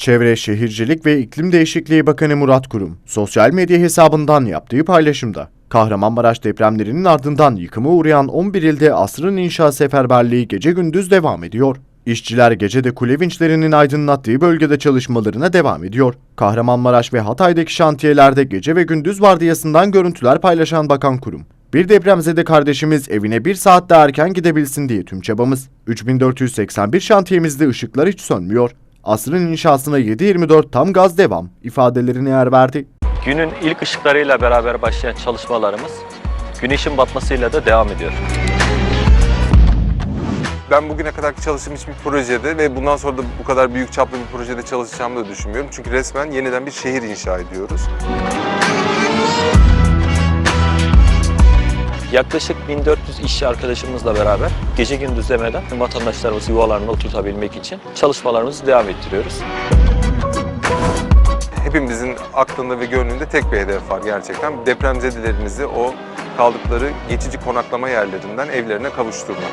Çevre, Şehircilik ve İklim Değişikliği Bakanı Murat Kurum, sosyal medya hesabından yaptığı paylaşımda, Kahramanmaraş depremlerinin ardından yıkıma uğrayan 11 ilde asrın inşa seferberliği gece gündüz devam ediyor. İşçiler gecede kule vinçlerinin aydınlattığı bölgede çalışmalarına devam ediyor. Kahramanmaraş ve Hatay'daki şantiyelerde gece ve gündüz vardiyasından görüntüler paylaşan Bakan Kurum, bir depremzede kardeşimiz evine bir saat daha erken gidebilsin diye tüm çabamız. 3481 şantiyemizde ışıklar hiç sönmüyor. Asrın inşasına 7-24 tam gaz devam ifadelerine yer verdi. Günün ilk ışıklarıyla beraber başlayan çalışmalarımız güneşin batmasıyla da devam ediyor. Ben bugüne kadarki çalıştığım hiçbir projede ve bundan sonra da bu kadar büyük çaplı bir projede çalışacağımı da düşünmüyorum. Çünkü resmen yeniden bir şehir inşa ediyoruz. Yaklaşık 1400 işçi arkadaşımızla beraber gece gündüz demeden vatandaşlarımızı yuvalarına oturtabilmek için çalışmalarımızı devam ettiriyoruz. Hepimizin aklında ve gönlünde tek bir hedef var gerçekten. Depremzedelerimizi o kaldıkları geçici konaklama yerlerinden evlerine kavuşturmak.